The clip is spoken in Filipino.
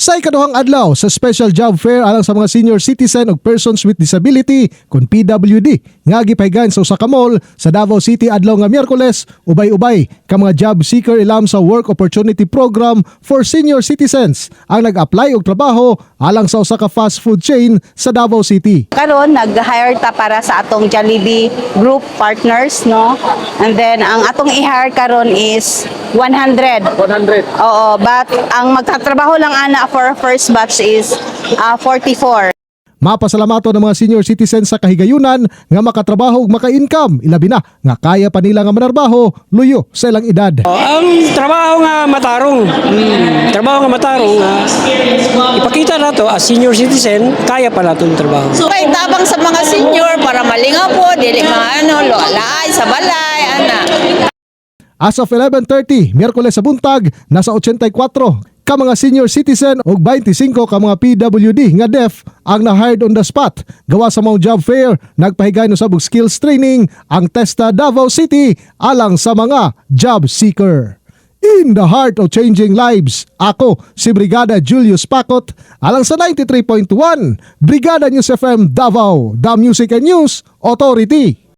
Sa ikaduhang adlaw sa special job fair alang sa mga senior citizen ug persons with disability kun PWD nga gipaygan sa usa ka mall sa Davao City adlaw nga Miyerkules ubay-ubay ka mga job seeker ilam sa Work Opportunity Program for Senior Citizens ang nag-apply og trabaho alang sa usa ka fast food chain sa Davao City. karon nag-hire ta para sa atong Jollibee group partners no and then ang atong i-hire karon is 100 100. oo but ang magtatrabaho lang ana for first batch is ah, 44 Mapasalamato ng mga senior citizens sa kahigayunan nga makatrabaho ug maka-income ilabi na nga kaya pa nila nga manarbaho luyo sa ilang edad. Ang trabaho nga matarong, mm, trabaho nga matarong, ah, ipakita na to as senior citizen, kaya pa na itong trabaho. Kay tabang sa mga senior para malingaw po, dili mga ano, loalay, sa balay, ana. As of 11.30, Miyerkules sa buntag, nasa 84 ka mga senior citizen ug 25 ka mga PWD nga deaf ang na-hired on the spot. Gawa sa mga job fair, nagpahigay no sabog skills training ang Testa Davao City alang sa mga job seeker. In the heart of changing lives, ako si Brigada Julius Pakot alang sa 93.1 Brigada News FM Davao, The Music and News Authority.